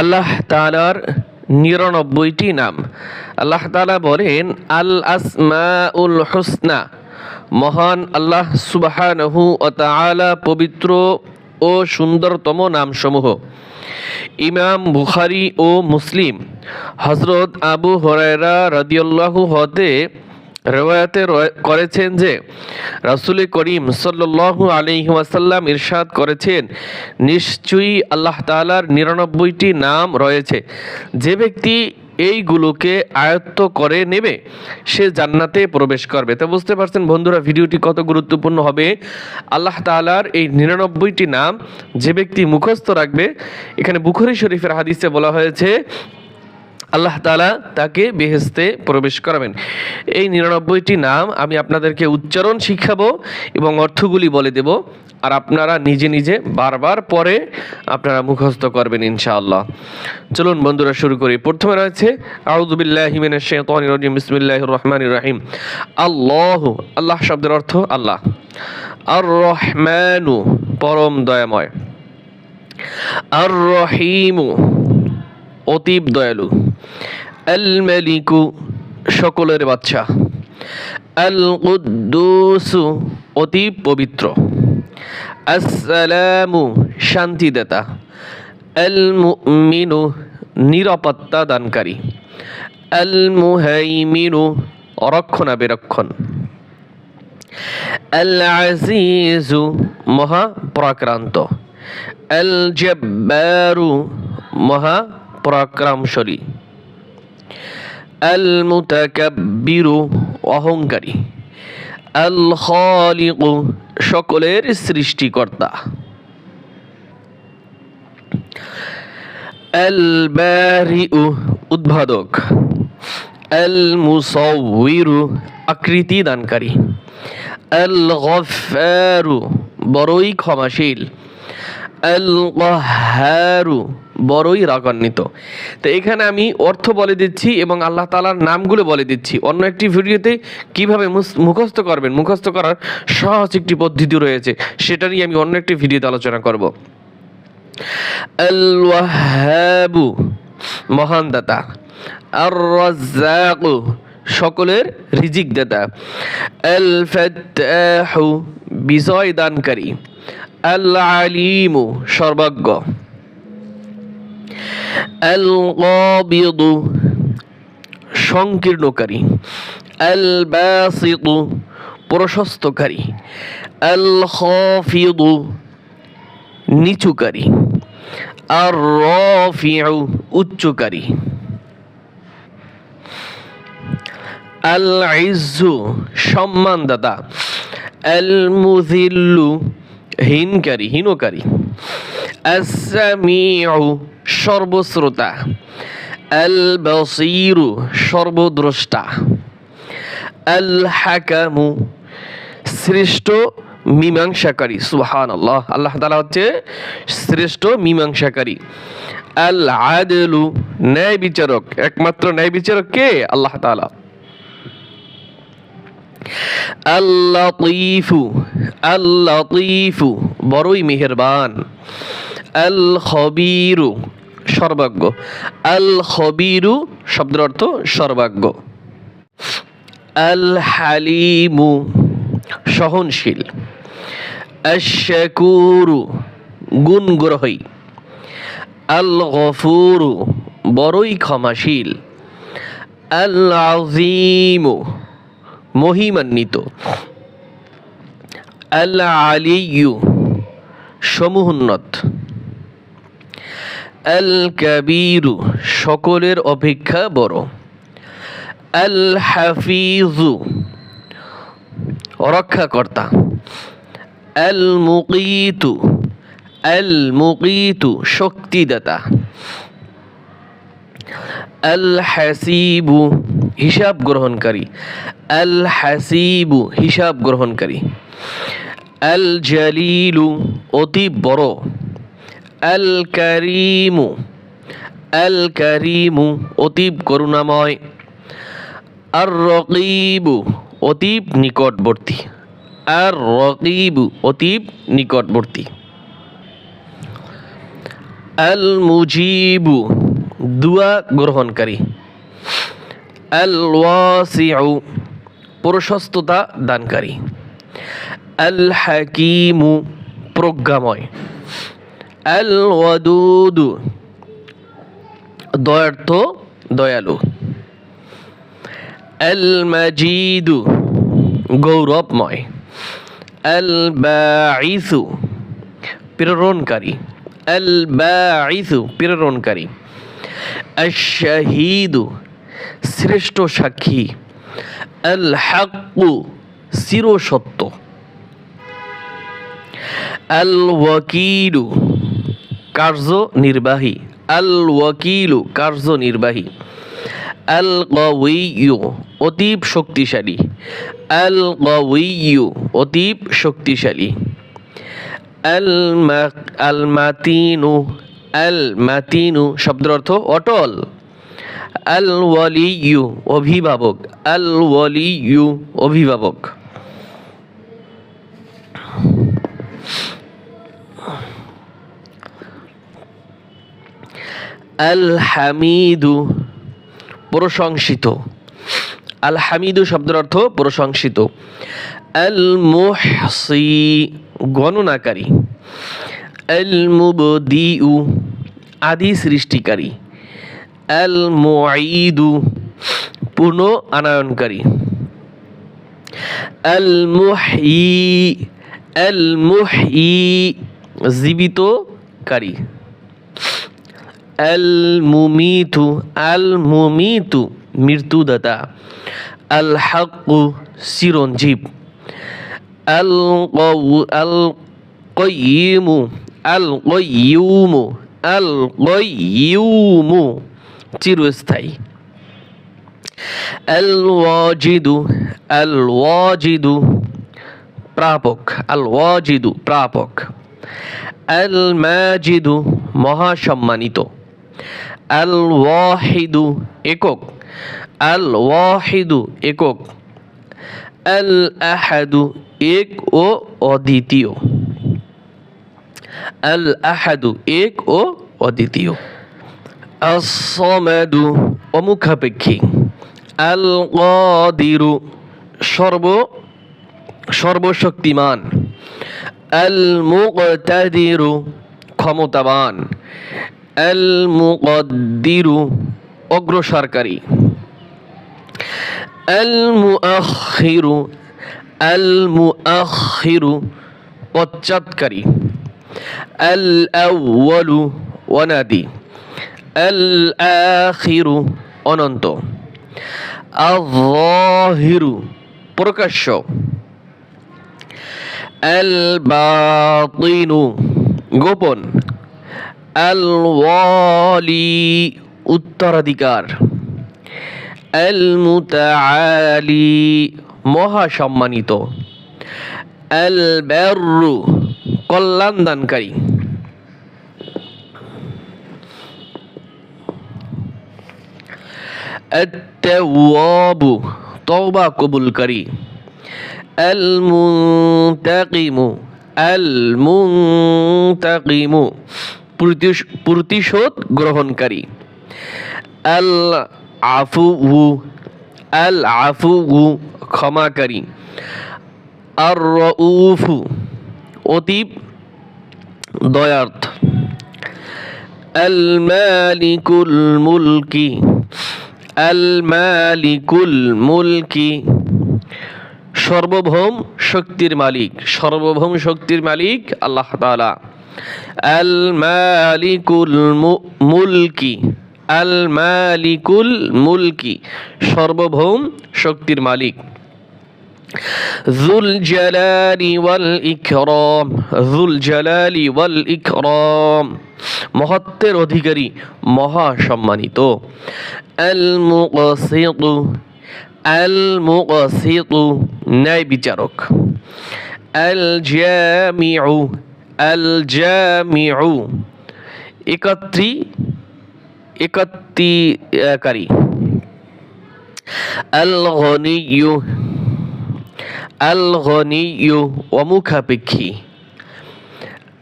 আল্লাহ তালার নিরানব্বইটি নাম। আল্লাহ তালা বলেন, আল আসমাউল হুসনা, মহান আল্লাহ সুবাহানহু ও তাআলা পবিত্র ও সুন্দরতম নামসমূহ। ইমাম বুখারি ও মুসলিম। হজরত আবু হরায়রা রাদিয়াল্লাহু হতে রেওয়ায়তে করেছেন যে, রাসূল করিম সাল্লাল্লাহু আলাইহি ওয়াসাল্লাম ইরশাদ করেছেন, নিশ্চয়ই আল্লাহ তাআলার নিরানব্বইটি নাম রয়েছে। যে ব্যক্তি এইগুলোকে আয়ত্ত করে নেবে, সে জান্নাতে প্রবেশ করবে। তো বুঝতে পারছেন বন্ধুরা, ভিডিওটি কত গুরুত্বপূর্ণ হবে? আল্লাহ তাআলার এই নিরানব্বইটি নাম যে ব্যক্তি মুখস্থ রাখবে, এখানে বুখারী শরীফের হাদিসে বলা হয়েছে আল্লাহ তালা তাকে বেহেস্তে প্রবেশ করাবেন। এই নিরানব্বইটি নাম আমি আপনাদেরকে উচ্চারণ শিখাবো এবং অর্থগুলি বলে দেব। আর আপনারা নিজে নিজে বারবার পরে আপনারা মুখস্থ করবেন ইনশাআল্লাহ। চলুন বন্ধুরা শুরু করি। প্রথমে রয়েছে বিসমিল্লাহির রহমানির রহিম। আল্লাহ আল্লাহ শব্দের অর্থ আল্লাহ। আর রহমানু পরম দয়াময়। আর রহিমু অতীব দয়ালু। আল মালিকু সকলের বাচ্চা আল কুদ্দুসু অতীব পবিত্র। আসসালামু শান্তিদাতা। আল মুমিনু নিরাপত্তা দানকারী। আল মুহাইমিনু রক্ষণাবেরক্ষণ আল আজিজু মহাপ্রাক্রান্ত। আল জব্বারু মহাপরাক্রমশালী আল মুতাকাব্বিরু অহংকারী। আল খালিকু সকলের সৃষ্টিকর্তা। আল বারিউ উদ্ভাদক। আল মুসাউইরু আকৃতি দানকারী আল গফারু বড়ই ক্ষমাশীল। আল কহারু বড়ই রাগান্বিত। তো এখানে আমি অর্থ বলে দিচ্ছি এবং আল্লাহ তালার নামগুলো বলে দিচ্ছি। অন্য একটি ভিডিওতে কীভাবে মুখস্থ করবেন? মুখস্থ করার সহজ একটি পদ্ধতি রয়েছে। সেটা নিয়ে আমি অন্য একটি ভিডিওতে আলোচনা করব। আল মহান দাতা আর সকলের রিজিক দাতা বিজয় দানকারী আল আলিমু সর্বজ্ঞ আল কাবিদু সংকীর্ণকারী আল বাসিতু প্রশস্তকারী আল খাফিদু নিচুকারী আর রফিউ উচ্চকারী আল ইজ্জু সম্মানদাতা আল মুজিল্লু হীনকারী হীনকারী আসামিউ সর্বশ্রোতা আল বসিরু সর্বদ্রষ্টা আল হাকামু শ্রেষ্ঠ মীমাংসাকারী সুহান আল্লাহ আল্লাহ তালা হচ্ছে শ্রেষ্ঠ মীমাংসাকারী। আল আদেলু ন্যায় বিচারক একমাত্র ন্যায় বিচারক কে? আল্লাহ তালা আল্লাতিফু আল্লাতিফু বড়ই মেহেরবান। আল সর্বাজ্ঞ আল হবিরু শব্দের অর্থ সর্বাজ্ঞ আল হালিমু সহনশীল। আশাকুরু গুণগ্রহী। আল গফুরু বড়ই ক্ষমাশীল। আল আজিমু মহিমান্বিত। আল আলিয়ু সমূহোন্নত। আল কাবিরু সকলের অপেক্ষা বড়। আল হাফিজু রক্ষাকর্তা। আল মুকিতু আল মুকিতু শক্তিদাতা। আল হাসিবু হিসাব গ্রহণকারী। আল হাসিবু হিসাব গ্রহণকারী। আল জালিলু অতি বড়। আল কারিমু আল কারিমু অতীব করুণাময়। আর রকিবু অতীব নিকটবর্তী। আর রকিবু অতীব নিকটবর্তী। আল মুজিবু দুয়া গ্রহণকারী। আল ওয়াসিউ প্রশস্ততা দানকারী। আল হাকিমু প্রজ্ঞাময়। আল ওয়াদুদু দয়ার্থ দয়ালু। আল মাজিদু গৌরবময়। আল বাঈসু প্রেরণকারী। আল বাঈসু প্রেরণকারী। আশাহিদু শ্রেষ্ঠ সাক্ষী। আল হাক্কু চিরসত্য আল ওয়াকিলু কার্যনির্বাহী আল ওয়াকিলু কার্যনির্বাহী আল কউইয়ু অতীব শক্তিশালী। আল কউইয়ু অতীব শক্তিশালী। আল আল মাতিনু আল মাতিনু শব্দের অর্থ অটল। আল ওয়ালিয়ু, অভিভাবক। আল ওয়ালিয়ু, অভিভাবক। আল হামিদু প্রশংসিত। আল হামিদু শব্দের অর্থ প্রশংসিত। আল মুহসি গণনাকারী। আল মুবদিউ আদি সৃষ্টিকারী। আল মুঈদু পুনঃ আনয়নকারী আল মুহই আল মুহই জীবিতকারী। আল মুমিতু আল মুমিতু মৃত্যুদাতা। আল হাক্কু চিরঞ্জীব। আল আল কয়িমু আল কয়িউমু আল কয়িউমু চিরস্থায়ী। আল ওয়াজিদু আল ওয়াজিদু প্রাপক আল ওয়াজিদু প্রাপক। আল মাজিদু মহাসম্মানিত। আল ওয়াহিদু একক। আল ওয়াহিদু একক। আল আহাদু এক ও অদ্বিতীয়। আল আহাদু এক ও অদ্বিতীয়। আসমাদু অমুখাপেক্ষী। আল কদিরু সর্ব, সর্বশক্তিমান। আল মুকতাদিরু ক্ষমতাবান। আল মুকদ্দিরু অগ্রসরকারী। আল মুআখিরু আল মুআখিরু পশ্চাৎকারী। আল আউয়ালু ওয়ানাদি। আল আখিরু অনন্ত। আল্লাহিরু প্রকাশ্য। আল বাতিনু গোপন। আল ওয়ালি উত্তরাধিকার। আল মুতাআলি মহা সম্মানিত আল বাররু কল্যাণদানকারী। আত-তাওয়াবু, তওবা কবুলকারী। আল মুনতাকিমু আল প্রতিশোধ গ্রহণকারী। আল আফু উ আল আফু উ ক্ষমাকারী। আর রউফু অতীব দয়ার্থ। আল মালিকুল মুলকি, আল মালিকুল মুলকি। সর্বভৌম শক্তির মালিক, সর্বভৌম শক্তির মালিক আল্লাহ তাআলা। আল মালিকুল মুলকি আল মালিকুল মুলকি, সর্বভৌম শক্তির মালিক। জুল জালালি ওয়াল ইকরাম জুল জালালি ওয়াল ইকরাম মহত্বের অধিকারী মহা সম্মানিত আল মুকসিত আল মুকসিত ন্যায় বিচারক আল জামিউ আল জামিউ একত্রী একত্রিকারী আল গনিয়ু আল গনিয়ু অমুখাপেক্ষী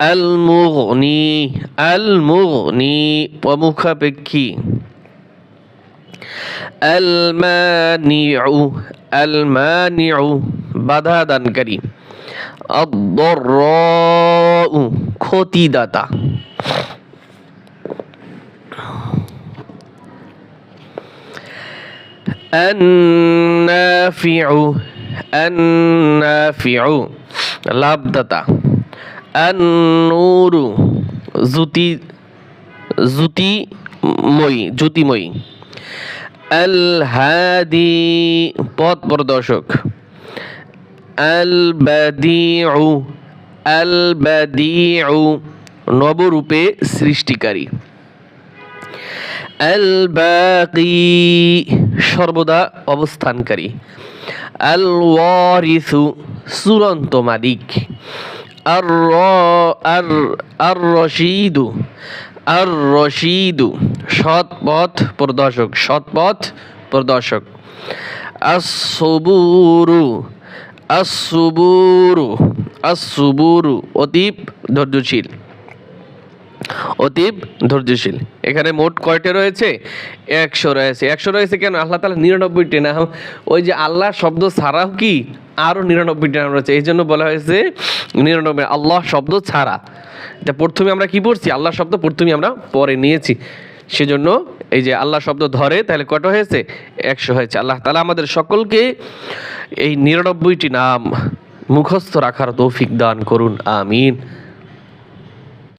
আল মুগনি আল মুগনি অমুখাপেক্ষী আল মানিউ আল মানিউ বাধা দানকারী আদ-দররাউ ক্ষতিদাতা النافع النافع লাভদাতা النور জ্যোতি জ্যোতিময়ী জ্যোতিময়ী আল হাদি পথ প্রদর্শক আল বাদিউ আল বাদিউ নবরূপে সৃষ্টিকারী। আল বাকি সর্বদা অবস্থানকারী। আল ওয়ারিসু চূড়ান্ত মালিক। আর আর আর রশিদু আর রশিদু সৎপথ প্রদর্শক সৎপথ প্রদর্শক। আসবুরু আসবুরু আসবুরু অতীব ধৈর্যশীল। অতীব ধৈর্যশীল। এখানে মোট কয়টা রয়েছে? একশো রয়েছে। একশো রয়েছে কেন? আল্লাহ তালা নিরানব্বইটি নাম। ওই যে আল্লাহ শব্দ ছাড়াও কি আরও নিরানব্বইটি নাম রয়েছে? এই জন্য বলা হয়েছে নিরানব্বই আল্লাহ শব্দ ছাড়া। এটা প্রথমে আমরা কি পড়ছি? আল্লাহ শব্দ প্রথমে আমরা পরে নিয়েছি। সেজন্য এই যে আল্লাহ শব্দ ধরে, তাহলে কত হয়েছে? একশো হয়েছে। আল্লাহ তালা আমাদের সকলকে এই নিরানব্বইটি নাম মুখস্থ রাখার তৌফিক দান করুন, আমিন।